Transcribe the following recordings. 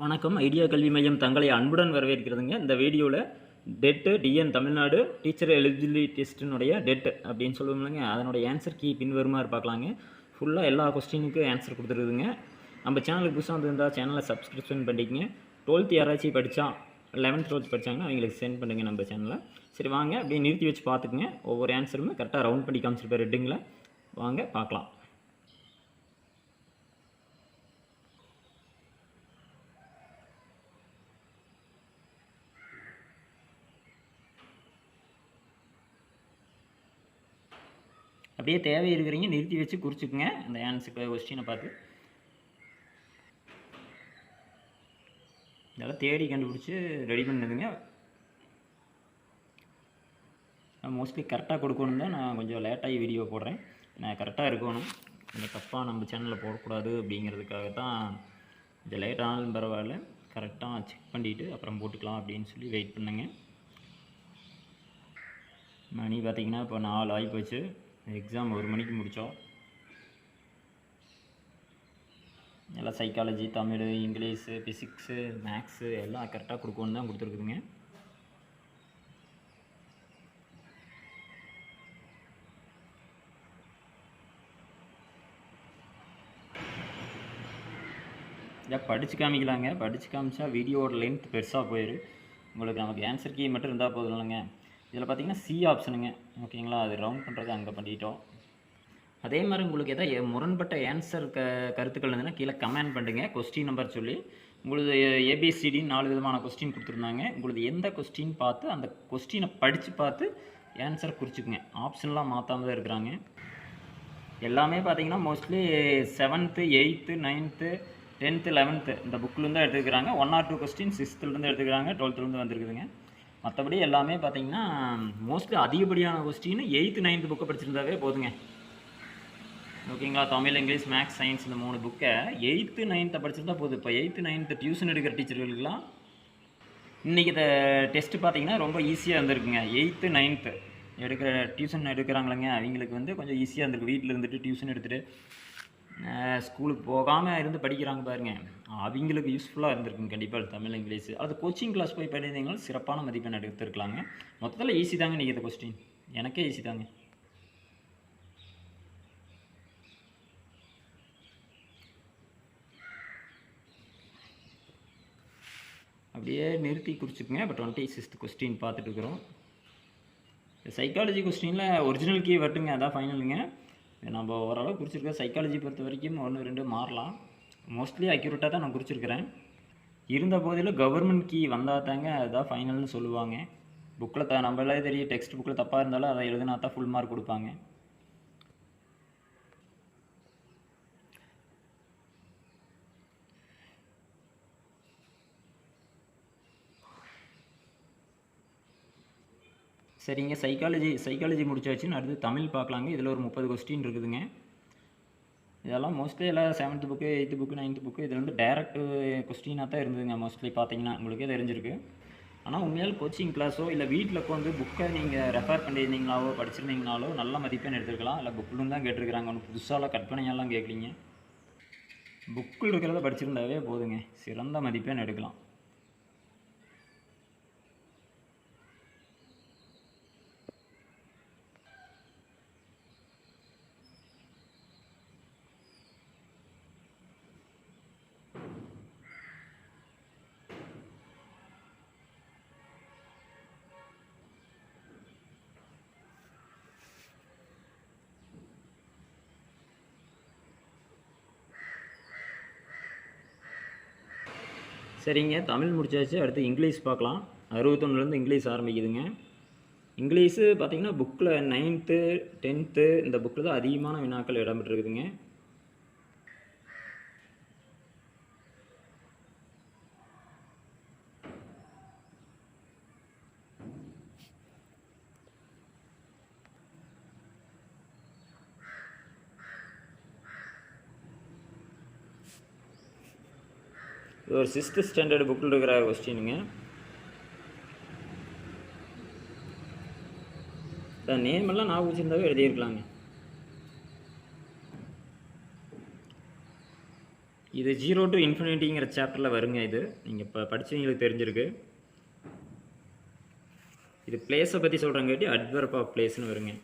வணக்கம். ஐடியா கல்வி மையம் தங்களை அன்புடன் வரவேற்கிறதுங்க. இந்த வீடியோவில் TET TN Tamil Nadu teacher eligibility டெஸ்ட்டினுடைய TET அப்படின்னு சொல்லுவோம்லங்க. அதனுடைய ஆன்சர் கீ பின்வருமாறு பார்க்கலாங்க ஃபுல்லாக எல்லா கொஸ்டினுக்கும் ஆன்சர் கொடுத்துருக்குதுங்க. நம்ம சேனலுக்கு புதுசாக வந்திருந்தால் சேனலை சப்ஸ்கிரிப்ஷன் பண்ணிக்கங்க. டுவெல்த் யாராச்சும் படித்தா லெவன்த் டுவெல்த் படித்தாங்கன்னா அவங்களுக்கு சென்ட் பண்ணுங்கள் நம்ம சேனலில் சரி வாங்க. அப்படியே நிறுத்தி வச்சு பார்த்துக்குங்க. ஒவ்வொரு ஆன்சருமே கரெக்டாக ரவுண்ட் பண்ணி காமிச்சிருப்பார் ரெட்டுங்களா வாங்க பார்க்கலாம். அப்படியே தேவை இருக்கிறீங்க நிறுத்தி வச்சு குறிச்சுக்குங்க. அந்த ஆன்சர் கொஸ்டினை பார்த்து. இதெல்லாம் தேடி கண்டுபிடிச்சி ரெடி பண்ணதுங்க. மோஸ்ட்லி கரெக்டாக கொடுக்கணும் தான் நான் கொஞ்சம் லேட்டாகி வீடியோ போடுறேன். நான் கரெக்டாக இருக்கணும். இந்த தப்பாக நம்ம சேனலில் போடக்கூடாது அப்படிங்கிறதுக்காக தான் கொஞ்சம் லேட் ஆனாலும் பரவாயில்ல. கரெக்டாக செக் பண்ணிவிட்டு அப்புறம் போட்டுக்கலாம் அப்படின்னு சொல்லி வெயிட் பண்ணுங்க. மணி பார்த்திங்கன்னா இப்போ நாலு ஆகி போச்சு. எக்ஸாம் ஒரு மணிக்கு முடித்தோம். எல்லாம் psychology Tamil English physics maths எல்லாம் கரெக்டாக கொடுக்கணுன்னு தான் கொடுத்துருக்குதுங்க. இதாக படித்து காமிக்கலாங்க. படித்து காமிச்சா வீடியோட லென்த் பெருசாக போயிடும் உங்களுக்கு நமக்கு ஆன்சர் கீ மட்டும் இருந்தால் போதும் இல்லைங்க இதில் பார்த்தீங்கன்னா சி ஆப்ஷனுங்க ஓகேங்களா? அது ரவுண்ட் பண்ணுறது அங்கே பண்ணிட்டோம். அதே மாதிரி உங்களுக்கு எதாவது முரண்பட்ட ஆன்சர் க கருத்துக்கள் இருந்ததுன்னா கீழே கமெண்ட் பண்ணுங்கள் கொஸ்டின் நம்பர் சொல்லி உங்களது ஏபிசிடி நாலு விதமான கொஸ்டின் கொடுத்துருந்தாங்க. உங்களது எந்த கொஸ்டின் பார்த்து அந்த கொஸ்டினை படித்து பார்த்து ஆன்சர் குறிச்சிக்குங்க. ஆப்ஷன்லாம் மாற்றாம தான் இருக்கிறாங்க. எல்லாமே பார்த்தீங்கன்னா mostly seventh eighth ninth tenth eleventh இந்த புக்கிலேருந்து தான் எடுத்துக்கிறாங்க ஒன் ஆர் டூ கொஸ்டின் சிக்ஸ்த்துலேருந்து எடுத்துக்கிறாங்க டுவெல்த்துலேருந்து வந்துருக்குதுங்க. மற்றபடி எல்லாமே பார்த்தீங்கன்னா மோஸ்ட்லி அதிகப்படியான கொஸ்டின் எயித்து நைன்த்து புக்கை படிச்சிருந்தாவே போதுங்க. ஓகேங்களா தமிழ் இங்கிலீஷ் மேக்ஸ் சயின்ஸ் இந்த மூணு புக்கை எயித்து நைன்த்தை படிச்சிருந்தா போதும். இப்போ எயித்து நைன்த்து டியூஷன் எடுக்கிற டீச்சர்களுக்கெல்லாம் இன்றைக்கி இந்த டெஸ்ட்டு பார்த்தீங்கன்னா ரொம்ப ஈஸியாக இருந்திருக்குங்க. எயித்து நைன்த்து எடுக்கிற டியூஷன் எடுக்கிறாங்களேங்க. அவங்களுக்கு வந்து கொஞ்சம் ஈஸியாக இருந்திருக்கு. வீட்டில் இருந்துட்டு டியூஷன் எடுத்துகிட்டு ஸ்கூலுக்கு போகாமல் இருந்து படிக்கிறாங்க பாருங்க. அவங்களுக்கு யூஸ்ஃபுல்லாக இருந்திருக்குங்க கண்டிப்பாக தமிழ் இங்கிலீஷ். அது கோச்சிங் கிளாஸ் போய் படித்தீங்கன்னா சிறப்பான மதிப்பெண் எடுத்துருக்கலாங்க. மொத்தத்தில் ஈஸி தாங்க நீங்கள் இந்த கொஸ்டின் எனக்கே ஈஸி தாங்க. அப்படியே நிறுத்தி குறிச்சுக்குங்க இப்போ டுவெண்ட்டி சிக்ஸ்த் கொஸ்டின் பார்த்துட்டு இருக்கிறோம். சைக்காலஜி கொஸ்டினில் ஒரிஜினல் கீ வரட்டுங்க அதான் ஃபைனலுங்க நம்ம ஓரளவு குறிச்சிருக்கோம் சைக்காலஜி பொறுத்த வரைக்கும் ஒன்று ரெண்டு மாறலாம். மோஸ்ட்லி அக்யூரேட்டாக தான் நான் குறிச்சிருக்கிறேன். இருந்த போதிலும் கவர்மெண்ட் கீ வந்தால் தாங்க அதுதான் ஃபைனல்னு சொல்லுவாங்க. புக்கில் த நம்மளே தெரியும் டெக்ஸ்ட் புக்கில் தப்பாக இருந்தாலும் அதை எழுதினா தான் ஃபுல் மார்க் கொடுப்பாங்க. சரிங்க. சைக்காலஜி சைக்காலஜி முடிச்சாச்சுன்னு அடுத்து தமிழ் பார்க்கலாங்க. இதில் ஒரு முப்பது கொஸ்டின் இருக்குதுங்க. இதெல்லாம் மோஸ்ட்லி எல்லாம் seventh book eighth book ninth book இதில் வந்து டேரக்ட் கொஸ்டினாக தான் இருந்ததுங்க மோஸ்ட்லி பார்த்தீங்கன்னா. உங்களுக்கே தெரிஞ்சிருக்கு. ஆனால் உண்மையால் கோச்சிங் கிளாஸோ இல்லை வீட்டில் உட்காந்து புக்கை நீங்கள் ரெஃபர் பண்ணியிருந்தீங்களாவோ படிச்சிருந்தீங்கனாலோ நல்ல மதிப்பெண் எடுத்துருக்கலாம். இல்லை புக்கிலும் தான் கேட்டிருக்கிறாங்க. ஒன்று புதுசாலாம் கற்பனையெல்லாம் கேட்குறீங்க புக்கில் இருக்கிறத படிச்சிருந்தாவே போதுங்க. சிறந்த மதிப்பெண் எடுக்கலாம். சரிங்க தமிழ் முடிச்சாச்சு. அடுத்து இங்கிலீஷ் பார்க்கலாம். அறுபத்தொன்னுலேருந்து இங்கிலீஷ் ஆரம்பிக்குதுங்க. இங்கிலீஷு பார்த்தீங்கன்னா புக்கில் நைன்த்து டென்த்து இந்த புக்கில் தான் அதிகமான வினாக்கள் இடம்பெற்றிருக்குதுங்க. இது ஒரு சிக்ஸ்த்து ஸ்டாண்டர்டு புக்கில் இருக்கிற கொஸ்டினுங்க நேம் எல்லாம் நான் வச்சுருந்தாவே எழுதியிருக்கலாங்க. இது ஜீரோ டு இன்ஃபினிட்டிங்கிற சாப்டரில் வருங்க இது. நீங்கள் இப்போ படித்தவங்களுக்கு தெரிஞ்சிருக்கு. இது பிளேஸை பற்றி சொல்கிறங்காட்டி அட்வர்ப் ஆஃப் பிளேஸ்னு வருங்க.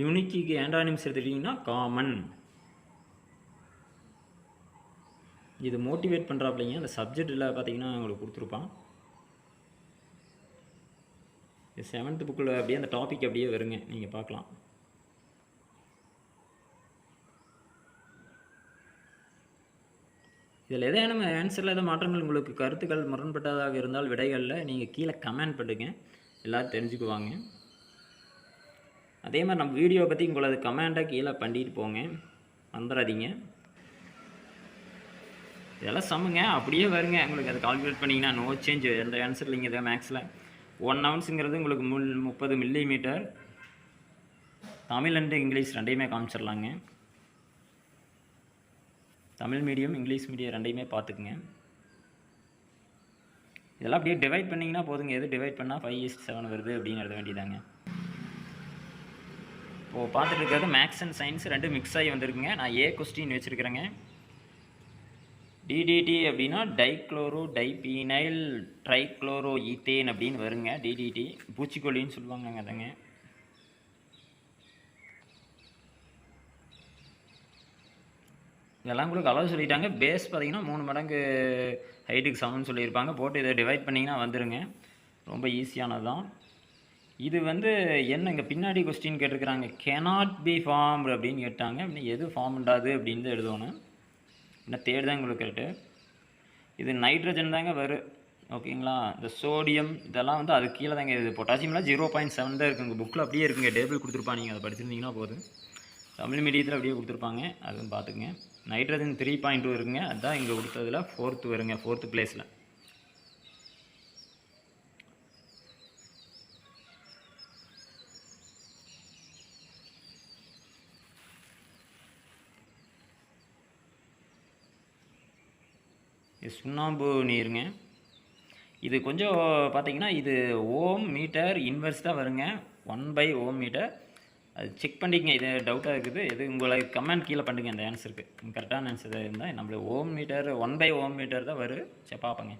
யூனிக்கிக்கு ஆண்டானிம்ஸ் எடுத்துக்கிட்டிங்கன்னா காமன் இது மோட்டிவேட் பண்ணுறாப்பிள்ளைங்க அந்த சப்ஜெக்டில் பார்த்தீங்கன்னா உங்களுக்கு கொடுத்துருப்பான். இது செவன்த் புக்கில் அப்படியே அந்த டாபிக் அப்படியே வருங்க. நீங்கள் பார்க்கலாம். இதில் ஏதேனும் ஆன்சரில் ஏதாவது மாற்றங்கள் உங்களுக்கு கருத்துக்கள் முரண்பட்டதாக இருந்தால் விடைகளில் நீங்கள் கீழே கமெண்ட் பண்ணுங்கள் எல்லோரும் தெரிஞ்சுக்குவாங்க. அதே மாதிரி நம்ம வீடியோ பற்றி உங்களது கமெண்ட்டாக கீழே பண்ணிட்டு போங்க. வந்துடாதீங்க இதெல்லாம் சம்முங்க. அப்படியே வருங்க. உங்களுக்கு அதை கால்குலேட் பண்ணிங்கன்னா நோ சேஞ்ச் எந்த ஆன்சர் இல்லைங்க இதை மேக்ஸில் ஒன் ஹவர்ஸுங்கிறது உங்களுக்கு முல் முப்பது millimetre Tamil and English ரெண்டையுமே காமிச்சிடலாங்க. தமிழ் மீடியம் இங்கிலீஷ் மீடியம் ரெண்டையுமே பார்த்துக்குங்க. இதெல்லாம் அப்படியே டிவைட் பண்ணிங்கன்னா போதுங்க. எது டிவைட் பண்ணால் ஃபைவ் இஸ்ட் செவன் வருது அப்படின்னு எழுத வேண்டியதாங்க இப்போது பார்த்துட்டு இருக்கிறது மேக்ஸ் அண்ட் சயின்ஸ் ரெண்டும் மிக்ஸ் ஆகி வந்திருக்குங்க. நான் ஏ கொஸ்டின் வச்சுருக்கிறேங்க. டிடிடி அப்படின்னா டைக்ளோரோ டைபீனைல் ட்ரைக்ளோரோ ஈத்தேன் அப்படின்னு வருங்க. டிடிடி பூச்சிக்கொல்லின்னு சொல்லுவாங்கங்க அதங்க. இதெல்லாம் உங்களுக்கு அளவு சொல்லிட்டாங்க. பேஸ் பார்த்தீங்கன்னா மூணு மடங்கு ஹைட்டுக்கு சமம்னு சொல்லியிருப்பாங்க. போட்டு இதை டிவைட் பண்ணிங்கன்னா வந்துடுங்க ரொம்ப ஈஸியானது தான் இது வந்து என்ன இங்கே பின்னாடி கொஸ்டின் கேட்டிருக்கிறாங்க கேனாட் பி ஃபார்ம் அப்படின்னு கேட்டாங்க. இன்னும் எது ஃபார்ம் உண்டாது அப்படின்னு தான் எழுதணும். என்ன தேர்ட் தான் உங்களுக்கு கரெக்டு இது நைட்ரஜன் தாங்க வரும் ஓகேங்களா இந்த சோடியம் இதெல்லாம் வந்து அது கீழே தாங்க இது பொட்டாசியம்லாம் ஜீரோ பாயிண்ட் செவன் தான் இருக்குங்க. புக்கில் அப்படியே இருக்குங்க. டேபிள் கொடுத்துருப்பாங்க. நீங்கள் அதை படிச்சிருந்தீங்கன்னா போதும். தமிழ் மீடியத்தில் அப்படியே கொடுத்துருப்பாங்க. அதுவும் பார்த்துக்குங்க. நைட்ரஜன் த்ரீ பாயிண்ட் டூ இருக்குங்க. அதுதான் இங்கே கொடுத்ததில் ஃபோர்த்து வருங்க. ஃபோர்த்து பிளேஸில் இது சுண்ணாம்பு நீருங்க. இது கொஞ்சம் பார்த்தீங்கன்னா இது ஓம் மீட்டர் இன்வெர்ஸ் தான் வருங்க. One by ohm metre. அது செக் பண்ணிக்கங்க இது டவுட்டாக இருக்குது. இது உங்களை கமெண்ட் கீழே பண்ணுங்க அந்த ஆன்சருக்கு கரெக்டான ஆன்சர் இருந்தால் நம்மளுக்கு ohm metre one by ohm metre தான் வரும் சரி பார்ப்பங்க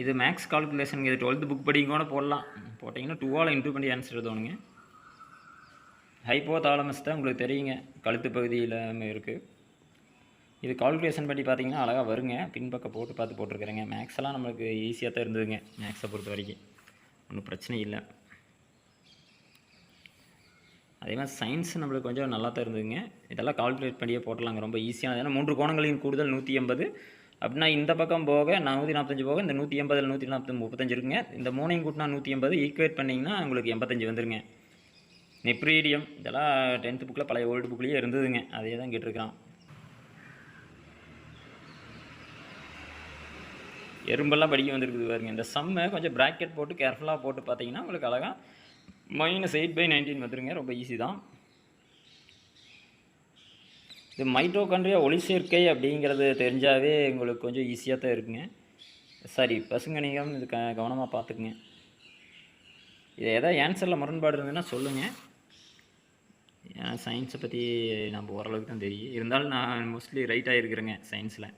இது மேக்ஸ் கால்குலேஷன் இது டுவெல்த்து புக் படிங்க கூட போடலாம். போட்டிங்கன்னா டூவால் இன்டூ பண்ணி ஆன்சர் எழுதணுங்க. ஹைப்போ தாலமஸ் தான் உங்களுக்கு தெரியுங்க. கழுத்து பகுதியில் இருக்குது இது கால்குலேஷன் பண்ணி பார்த்தீங்கன்னா அழகாக வருங்க. பின்பக்கம் போட்டு பார்த்து போட்டிருக்கிறேங்க. மேக்ஸ் எல்லாம் நம்மளுக்கு ஈஸியாக தான் இருந்ததுங்க. மேக்ஸை பொறுத்த வரைக்கும். ஒன்றும் பிரச்சனை இல்லை. அதே மாதிரி சயின்ஸ் நம்மளுக்கு கொஞ்சம் நல்லா தான் இருந்ததுங்க. இதெல்லாம் கால்குலேட் பண்ணியே போட்டலாங்க. ரொம்ப ஈஸியாக ஏன்னா மூன்று கோணங்களின் கூடுதல் நூற்றி எண்பது. அப்படின்னா இந்த பக்கம் போக நூற்றி நாற்பத்தஞ்சு போக இந்த நூற்றி எண்பதில் நூற்றி நாற்பத்தி முப்பத்தஞ்சு இருக்குங்க. இந்த மூணையும் கூட்டினா நூற்றி எண்பது. ஈக்குவேட் பண்ணிங்கன்னா உங்களுக்கு எண்பத்தஞ்சு வந்துருங்க. நெப்ரீடியம் இதெல்லாம் டென்த்து புக்கில் பழைய ஓல்டு புக்லேயே இருந்ததுங்க. அதே தான் கேட்டிருக்கான் எறும்பெல்லாம் படிக்க வந்திருக்குது பாருங்க. இந்த சம்மை கொஞ்சம் ப்ராக்கெட் போட்டு கேர்ஃபுல்லாக போட்டு பார்த்தீங்கன்னா உங்களுக்கு அழகாக மைனஸ் எயிட் பை நைன்டீன் வந்துருங்க. ரொம்ப ஈஸி தான். இது மைட்ரோகண்ட்ரியா ஒளி சேர்க்கை அப்படிங்கிறது தெரிஞ்சாவே உங்களுக்கு கொஞ்சம் ஈஸியாக தான் இருக்குங்க. சரி பசுங்கணிகம் இது க கவனமாக பார்த்துக்குங்க. இது எதாவது ஆன்சரில் முரண்பாடு இருந்ததுன்னா சொல்லுங்கள் ஏன்னா சயின்ஸை பற்றி நம்ம ஓரளவுக்கு தான் தெரியும். இருந்தாலும் நான் மோஸ்ட்லி ரைட்டாக இருக்கிறேங்க சயின்ஸில்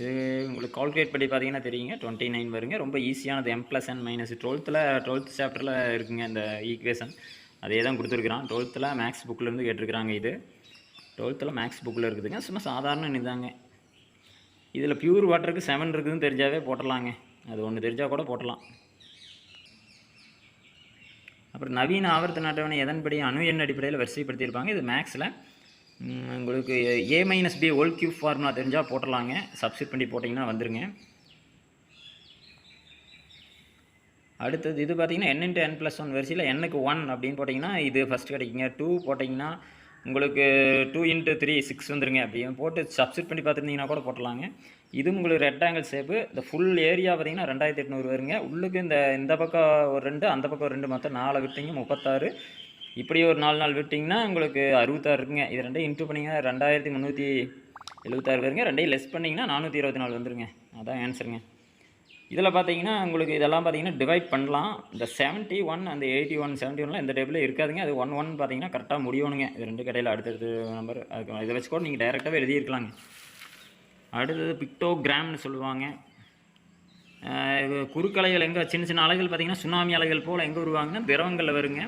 இது உங்களுக்கு கால்குலேட் பண்ணி பார்த்தீங்கன்னா தெரியுங்க. டுவெண்ட்டி நைன் வருங்க. ரொம்ப ஈஸியானது எம் ப்ளஸ் அண்ட் மைனஸ் டுவெல்த்தில் டுவெல்த் சாப்டரில் இருக்குங்க இந்த ஈக்குவேஷன் அதே தான் கொடுத்துருக்குறான். டுவெல்த்தில் மேக்ஸ் புக்கிலேருந்து கேட்டிருக்கிறாங்க இது. டுவெல்த்தில் மேக்ஸ் புக்கில் இருக்குதுங்க. சும்மா சாதாரண இதுதாங்க இதில் பியூர் வாட்டருக்கு செவன் இருக்குதுன்னு தெரிஞ்சாவே போட்டலாங்க. அது ஒன்று தெரிஞ்சால் கூட போட்டலாம். அப்புறம் நவீன ஆவர்த்தன அட்டவணை எதன்படி அணு எண் அடிப்படையில் வரிசைப்படுத்தியிருப்பாங்க? இது மேக்ஸில் உங்களுக்கு A minus B whole cube formula தெரிஞ்சால் போட்டுடலாங்க. சப்ஸ்கிரைப் பண்ணி போட்டிங்கன்னா வந்துருங்க. அடுத்தது இது பார்த்தீங்கன்னா N into N plus one வரிசையில் எண்ணுக்கு ஒன் அப்படின்னு போட்டிங்கன்னா இது ஃபஸ்ட் கிடைக்குங்க. டூ போட்டிங்கன்னா உங்களுக்கு டூ இன்ட்டு த்ரீ சிக்ஸ் வந்துருங்க. அப்படின்னு போட்டு சப்ஸ்கிரைப் பண்ணி பார்த்துருந்தீங்கன்னா கூட போட்டலாங்க. இது உங்களுக்கு ரெட் ஆங்கிள் ஷேப்பு இந்த ஃபுல் ஏரியா பார்த்தீங்கன்னா ரெண்டாயிரத்தி எட்நூறு வருங்க. உள்ளுக்கு இந்த இந்த பக்கம் ஒரு ரெண்டு அந்த பக்கம் ரெண்டு மொத்தம் நாலு விட்டிங்க முப்பத்தாறு. இப்படி ஒரு நாலு நாள் விட்டிங்கன்னா உங்களுக்கு அறுபத்தாறு இருக்குங்க. இது ரெண்டையும் இன்ட்டு பண்ணிங்கன்னா ரெண்டாயிரத்தி முந்நூற்றி எழுபத்தாறு வருங்க ரெண்டையும் லெஸ் பண்ணிங்கன்னா நானூற்றி இருபத்தி நாலு வந்துருங்க. அதான் ஆன்சருங்க இதில் பார்த்தீங்கன்னா உங்களுக்கு இதெல்லாம் பார்த்தீங்கன்னா டிவைட் பண்ணலாம். இந்த செவன்ட்டி ஒன் அந்த எயிட்டி ஒன் செவன்ட்டி ஒன்லாம் இந்த டேபிளில் இருக்காதுங்க. அது ஒன் ஒன் பார்த்தீங்கன்னா கரெக்டாக முடியணுங்க. இது ரெண்டு கடையில் அடுத்தடுத்து நம்பர் அதுக்கு இதை வச்சு கூட நீங்கள் டைரெக்டாகவே எழுதியிருக்கலாங்க. அடுத்தது பிக்டோகிராம்னு சொல்லுவாங்க. குறுக்கலைகள் எங்கே சின்ன சின்ன அலைகள் பார்த்திங்கன்னா சுனாமி அலைகள் போல் எங்கே வருவாங்கன்னா திரவங்களில் வருங்க.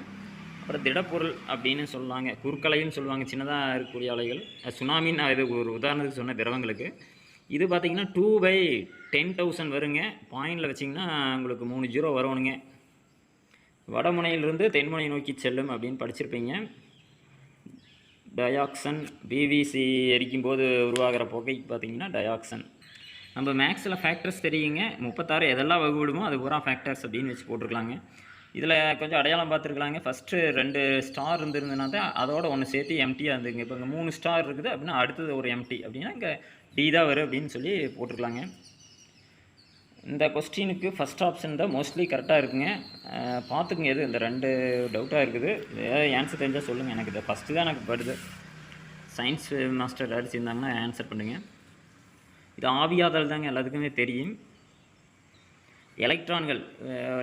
அப்புறம் திடப்பொருள் அப்படின்னு சொல்லுவாங்க. குறுக்கலைன்னு சொல்லுவாங்க. சின்னதாக இருக்கக்கூடிய அலைகள். அது சுனாமின்னு இது ஒரு உதாரணத்துக்கு சொன்ன திரவங்களுக்கு. இது பார்த்திங்கன்னா டூ பை டென் தௌசண்ட் வருங்க. பாயிண்டில் வச்சிங்கன்னா உங்களுக்கு மூணு ஜீரோ வரணுங்க வடமுனையிலிருந்து தென்முனை நோக்கி செல்லும் அப்படின்னு படிச்சிருப்பீங்க. டயாக்சன் பிவிசி எரிக்கும் போது உருவாகிற புகைக்கு பார்த்தீங்கன்னா டயாக்சன் நம்ம மேக்ஸில் ஃபேக்டர்ஸ் தெரியுங்க. முப்பத்தாறு எதெல்லாம் வகுவிடுமோ அது பூரா ஃபேக்டர்ஸ் அப்படின்னு வச்சு போட்டிருக்கலாங்க. இதில் கொஞ்சம் அடையாளம் பார்த்துருக்கலாங்க. ஃபஸ்ட்டு ரெண்டு ஸ்டார் இருந்திருந்ததுனா தான் அதோட ஒன்று சேர்த்து எம்டியாக இருந்துங்க இப்போ இங்கே மூணு ஸ்டார் இருக்குது. அப்படின்னா அடுத்தது ஒரு எம்டி அப்படின்னா இங்கே டி தான் வரும் அப்படின்னு சொல்லி போட்டிருக்கலாங்க. இந்த கொஸ்டினுக்கு ஃபஸ்ட் ஆப்ஷன் தான் மோஸ்ட்லி கரெக்டாக இருக்குங்க. பார்த்துக்குங்க எது இந்த ரெண்டு டவுட்டாக இருக்குது. ஏதாவது ஆன்சர் தெரிஞ்சால் சொல்லுங்கள் எனக்கு. இது ஃபஸ்ட்டு தான் எனக்கு படுது. சயின்ஸ் மாஸ்டர் அடிச்சிருந்தாங்கன்னா ஆன்சர் பண்ணுங்கள் இது ஆவியாதல் தாங்க எல்லாத்துக்குமே தெரியும். எலக்ட்ரான்கள்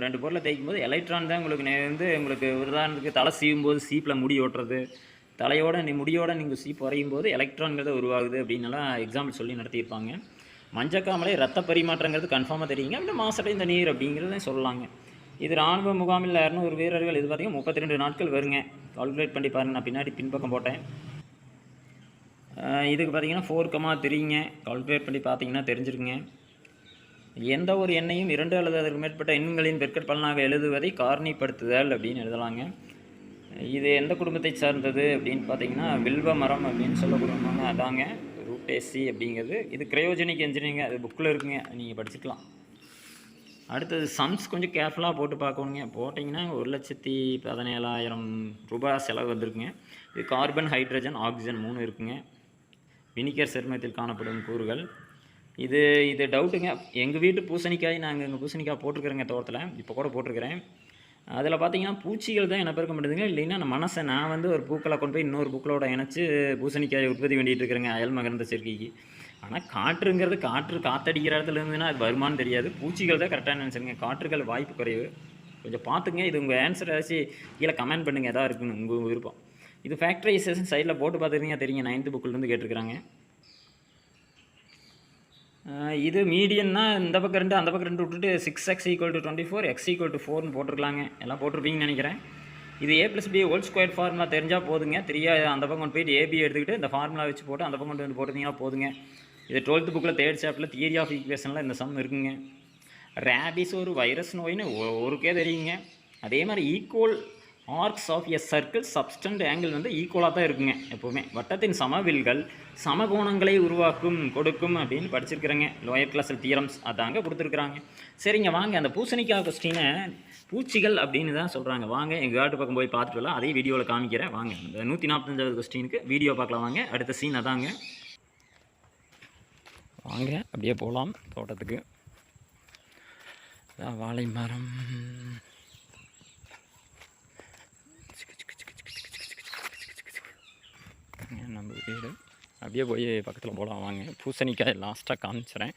ரெண்டு பொருளை தேய்க்கும் போது எலக்ட்ரான் தான் உங்களுக்கு வந்து உங்களுக்கு உதாரணத்துக்கு தலை சீவும் போது சீப்பில் முடி ஓட்டுறது. தலையோட நீ முடியோட நீங்கள் சீப் வரையும் போது எலக்ட்ரான்கள் தான் உருவாகுது அப்படின்னுலாம் எக்ஸாம்பிள் சொல்லி நடத்தியிருப்பாங்க. மஞ்சக்காமலை ரத்த பரிமாற்றங்கிறது கன்ஃபார்மாக தெரியுங்க. அப்படின்னா மாசடைந்த நீர் அப்படிங்கிறத சொல்லலாங்க. இது ராணுவ முகாமில் இரநூறு வீரர்கள் இது பார்த்தீங்கன்னா முப்பத்தி ரெண்டு நாட்கள் வருங்க. கால்குலேட் பண்ணி பாருங்க. நான் பின்னாடி பின்பக்கம் போட்டேன். இதுக்கு பார்த்தீங்கன்னா ஃபோர் கமா த்ரீங்க கால்குலேட் பண்ணி பார்த்தீங்கன்னா தெரிஞ்சிருக்குங்க. எந்த ஒரு எண்ணையும் இரண்டு அல்லது அதற்கு மேற்பட்ட எண்களின் பெருக்கற் பலனாக எழுதுவதை காரணிப்படுத்துதல் அப்படின்னு எழுதலாங்க. இது எந்த குடும்பத்தை சார்ந்தது அப்படின்னு பார்த்தீங்கன்னா வில்வ மரம் அப்படின்னு சொல்லக்கூடாங்க அதாங்க ரூட்டேசி அப்படிங்கிறது. இது கிரையோஜெனிக் இன்ஜினியரிங் அது புக்கில் இருக்குங்க நீங்கள் படிச்சுக்கலாம். அடுத்தது சம்ஸ் கொஞ்சம் கேர்ஃபுல்லாக போட்டு பார்க்கணுங்க. போட்டிங்கன்னா ஒரு லட்சத்தி பதினேழாயிரம் ரூபாய் செலவு வந்திருக்குங்க. இது கார்பன் ஹைட்ரஜன் ஆக்சிஜன் மூணு இருக்குங்க. வினிகர் சேர்மத்தில் காணப்படும் கூறுகள். இது இது டவுட்டுங்க எங்கள் வீட்டு பூசணிக்காய் நாங்கள் எங்கள் பூசணிக்காய் போட்டிருக்கிறேங்க தோட்டத்தில். இப்போ கூட போட்டிருக்கிறேன். அதில் பார்த்தீங்கன்னா பூச்சிகள் தான் என்ன பெருக்க மாட்டேதுங்க இல்லைன்னா நான் மனசை நான் வந்து ஒரு பூக்களை கொண்டு போய் இன்னொரு பூக்களோட இணைச்சி பூசணிக்காய் உற்பத்தி வேண்டிகிட்டு இருக்கிறேங்க அயல் மகர்ந்த செருக்கிக்கு. ஆனால் காற்றுங்கிறது காற்று காத்தடிக்கிற இடத்துல இருந்துன்னா அது வருமானு தெரியாது. பூச்சிகள் தான் கரெக்டாக நினச்சிருங்க. காற்றுகள் வாய்ப்பு குறைவு. கொஞ்சம் பார்த்துங்க இது உங்கள் ஆன்சர் ஏதாச்சும் கீழே கமெண்ட் பண்ணுங்கள் எதா இருக்குன்னு உங்கள் விருப்பம். இது ஃபேக்டரைசேஷன் சைடில் போட்டு பார்த்துருந்தீங்க தெரியுங்க நைன்த்து புக்கிலேருந்து கேட்டிருக்கிறாங்க. இது மீடியன்னா இந்த பக்கம் ரெண்டு அந்த பக்கம் ரெண்டு விட்டுட்டு six X equal to twenty four X equal to ஃபோர்னு போட்டிருக்கலாங்க. எல்லாம் போட்டிருப்பீங்கன்னு நினைக்கிறேன். இது A plus B whole square formula தெரிஞ்சால் போதுங்க. த்ரீயா அந்த பக்கம் கொண்டு போயிட்டு ஏபி எடுத்துக்கிட்டு இந்த ஃபார்முலா வச்சு போட்டு அந்த பக்கம் கொண்டு வந்து போட்டிருந்தீங்கன்னா போதுங்க. இது டுவெல்த்து புக்கில் தேர்ட் சாப்டரில் தியரி ஆஃப் ஈக்குவேஷனில் இந்த சம் இருக்குங்க. ரேபிஸ் ஒரு வைரஸ் நோயின்னு ஒ- ஒருக்கே தெரியுங்க. அதே மாதிரி equal arcs of a circle subtend angle வந்து ஈக்குவலாக தான் இருக்குங்க எப்போவுமே. வட்டத்தின் சமவில்கள் சமகோணங்களை உருவாக்கும் கொடுக்கும் அப்படின்னு படிச்சிருக்கிறேங்க. லோயர் கிளாஸில் தியரம்ஸ் அதாங்க கொடுத்துருக்குறாங்க. சரிங்க வாங்க அந்த பூசணிக்காய் கொஸ்டினை பூச்சிகள் அப்படின்னு தான் சொல்கிறாங்க வாங்க எங்கள் காட்டு பக்கம் போய் பார்த்துட்டு வரலாம். அதே வீடியோவில் காமிக்கிறேன். வாங்க இந்த நூற்றி நாற்பத்தஞ்சாவது கொஸ்டினுக்கு வீடியோ பார்க்கலாம். வாங்க அடுத்த சீன் அதாங்க. வாங்க அப்படியே போகலாம் தோட்டத்துக்கு. வாழை மரம். நம்ம வீடு. அப்படியே போய் பக்கத்தில் போகலாம் வாங்க. பூசணிக்காய் லாஸ்ட்டாக காமிச்சிறேன்.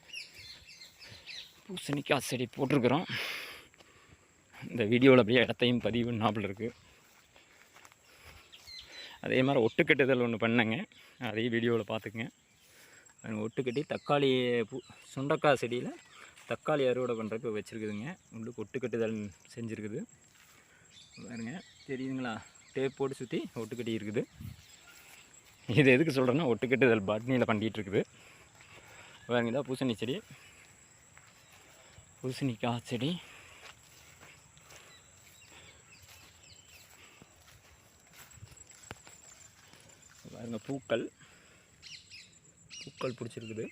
பூசணிக்காய் செடி போட்டிருக்கிறோம். இந்த வீடியோவில் அப்படியே இடத்தையும் பதிவு நாப்பில் இருக்குது அதே மாதிரி ஒட்டுக்கட்டுதல் ஒன்று பண்ணேங்க. அதையும் வீடியோவில் பார்த்துக்குங்க. ஒட்டுக்கட்டி தக்காளி பூ சுண்டக்காய் செடியில் தக்காளி அறுவடை பண்ணுறதுக்கு வச்சுருக்குதுங்க. உள்ளுக்கு ஒட்டுக்கட்டுதல் செஞ்சுருக்குது. பாருங்க தெரியுதுங்களா? டேப் போட்டு சுற்றி ஒட்டுக்கட்டி இருக்குது. இது எதுக்கு சொல்கிறேன்னா ஒட்டுக்கட்டுதல் பாட்னியில் பண்ணிகிட்டு இருக்குது வேறு இதாக பூசணி செடி. பூசணிக்காய் செடி. பாருங்க பூக்கள். பூக்கள் பிடிச்சிருக்குது.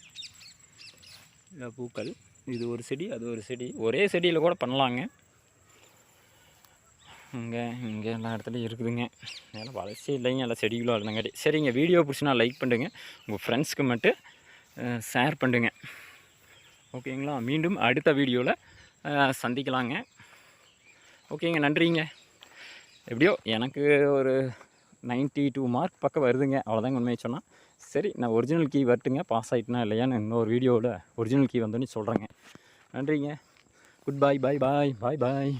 இந்த பூக்கள். இது ஒரு செடி அது ஒரு செடி. ஒரே செடியில் கூட பண்ணலாங்க. இங்கே இங்கே எல்லா இடத்துலையும் இருக்குதுங்க. எல்லாம் வளர்ச்சி இல்லைங்க எல்லாம் செடிகளும் இல்லைங்காட்டி சரிங்க வீடியோ பிடிச்சினா லைக் பண்ணுங்க. உங்கள் ஃப்ரெண்ட்ஸ்க்கு மட்டும் ஷேர் பண்ணுங்க. ஓகேங்களா மீண்டும் அடுத்த வீடியோவில் சந்திக்கலாங்க. ஓகேங்க நன்றிங்க. எப்படியோ எனக்கு ஒரு 92 டூ மார்க் பக்கம் வருதுங்க. அவ்வளோதாங்க உண்மையை சொன்னால் சரி நான் ஒரிஜினல் கீ வரட்டுங்க. பாஸ் ஆகிட்டுனா இல்லையான்னு இன்னொரு வீடியோவில் ஒரிஜினல் கீ வந்தோன்னு சொல்கிறேங்க நன்றிங்க. குட் பாய் பாய் பாய் பாய் பாய்